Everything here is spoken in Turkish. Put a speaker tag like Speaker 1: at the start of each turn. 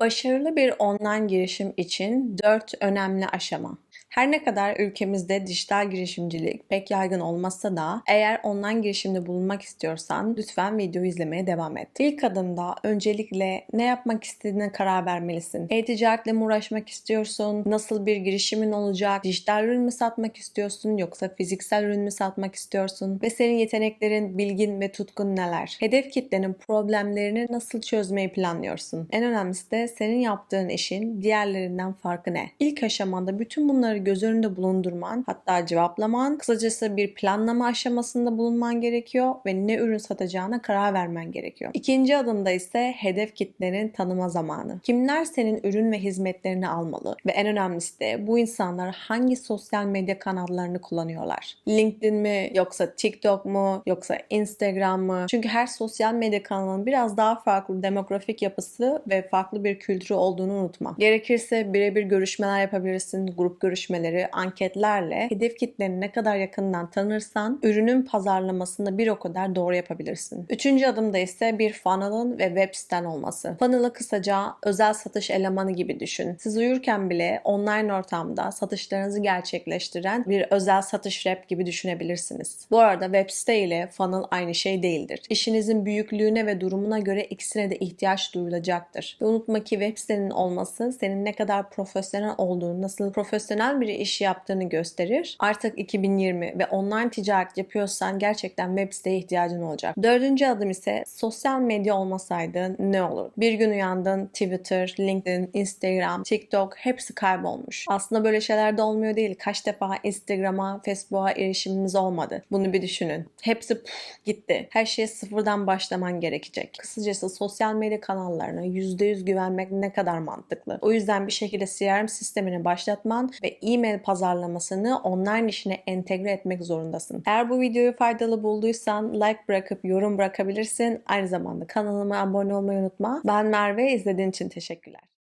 Speaker 1: Başarılı bir online girişim için 4 önemli aşama. Her ne kadar ülkemizde dijital girişimcilik pek yaygın olmasa da eğer online girişimde bulunmak istiyorsan lütfen videoyu izlemeye devam et. İlk adımda öncelikle ne yapmak istediğine karar vermelisin. E-ticaretle mi uğraşmak istiyorsun? Nasıl bir girişimin olacak? Dijital ürün mü satmak istiyorsun yoksa fiziksel ürün mü satmak istiyorsun? Ve senin yeteneklerin, bilgin ve tutkun neler? Hedef kitlenin problemlerini nasıl çözmeyi planlıyorsun? En önemlisi de senin yaptığın işin diğerlerinden farkı ne? İlk aşamada bütün bunları göz önünde bulundurman, hatta cevaplaman, kısacası bir planlama aşamasında bulunman gerekiyor ve ne ürün satacağına karar vermen gerekiyor. İkinci adımda ise hedef kitlenin tanıma zamanı. Kimler senin ürün ve hizmetlerini almalı ve en önemlisi de bu insanlar hangi sosyal medya kanallarını kullanıyorlar? LinkedIn mi yoksa TikTok mu yoksa Instagram mı? Çünkü her sosyal medya kanalının biraz daha farklı demografik yapısı ve farklı bir kültürü olduğunu unutma. Gerekirse birebir görüşmeler yapabilirsin, grup görüşmeleri, anketlerle hedef kitleni ne kadar yakından tanırsan ürünün pazarlamasını bir o kadar doğru yapabilirsin. Üçüncü adımda ise bir funnel'ın ve web siten olması. Funnel'ı kısaca özel satış elemanı gibi düşün. Siz uyurken bile online ortamda satışlarınızı gerçekleştiren bir özel satış rep gibi düşünebilirsiniz. Bu arada web site ile funnel aynı şey değildir. İşinizin büyüklüğüne ve durumuna göre ikisine de ihtiyaç duyulacaktır. Ve unutma ki web sitenin olması senin ne kadar profesyonel olduğunu, nasıl profesyonel bir iş yaptığını gösterir. Artık 2020 ve online ticaret yapıyorsan gerçekten web siteye ihtiyacın olacak. Dördüncü adım ise sosyal medya olmasaydı ne olur? Bir gün uyandın Twitter, LinkedIn, Instagram, TikTok hepsi kaybolmuş. Aslında böyle şeyler de olmuyor değil. Kaç defa Instagram'a, Facebook'a erişimimiz olmadı. Bunu bir düşünün. Hepsi puf, gitti. Her şeye sıfırdan başlaman gerekecek. Kısacası sosyal medya kanallarına %100 güvenmek ne kadar mantıklı. O yüzden bir şekilde CRM sistemini başlatman ve e-mail pazarlamasını online işine entegre etmek zorundasın. Eğer bu videoyu faydalı bulduysan like bırakıp yorum bırakabilirsin. Aynı zamanda kanalıma abone olmayı unutma. Ben Merve. izlediğin için teşekkürler.